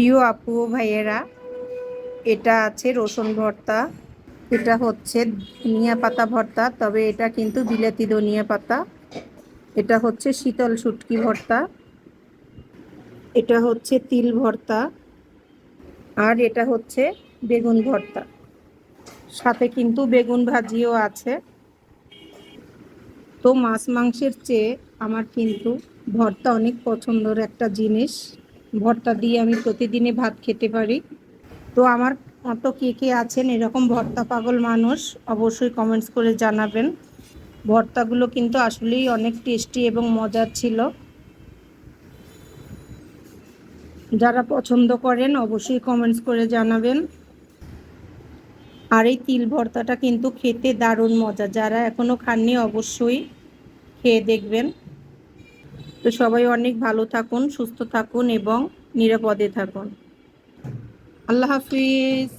প্রিয় আপু ভাইয়েরা, এটা আছে রসুন ভর্তা, এটা হচ্ছে ধনিয়া পাতা ভর্তা, তবে এটা কিন্তু বিলাতি ধনিয়া পাতা। এটা হচ্ছে শীতল শুটকি ভর্তা, এটা হচ্ছে তিল ভর্তা, আর এটা হচ্ছে বেগুন ভর্তা। সাথে কিন্তু বেগুন ভাজিও আছে। তো মাছ মাংসের চেয়ে আমার কিন্তু ভর্তা অনেক পছন্দের একটা জিনিস। ভর্তা দিয়ে আমি প্রতিদিনই ভাত খেতে পারি। তো আমার মতো কে কে আছেন? এরকম ভর্তা পাগল মানুষ অবশ্যই কমেন্টস করে জানাবেন। ভর্তাগুলো কিন্তু আসলেই অনেক টেস্টি এবং মজার ছিল। যারা পছন্দ করেন অবশ্যই কমেন্টস করে জানাবেন। আর এই তিল ভর্তাটা কিন্তু খেতে দারুণ মজা। যারা এখনও খাননি অবশ্যই খেয়ে দেখবেন। তো সবাই অনেক ভালো থাকুন সুস্থ থাকুন এবং নিরাপদে থাকুন। আল্লাহ হাফিজ।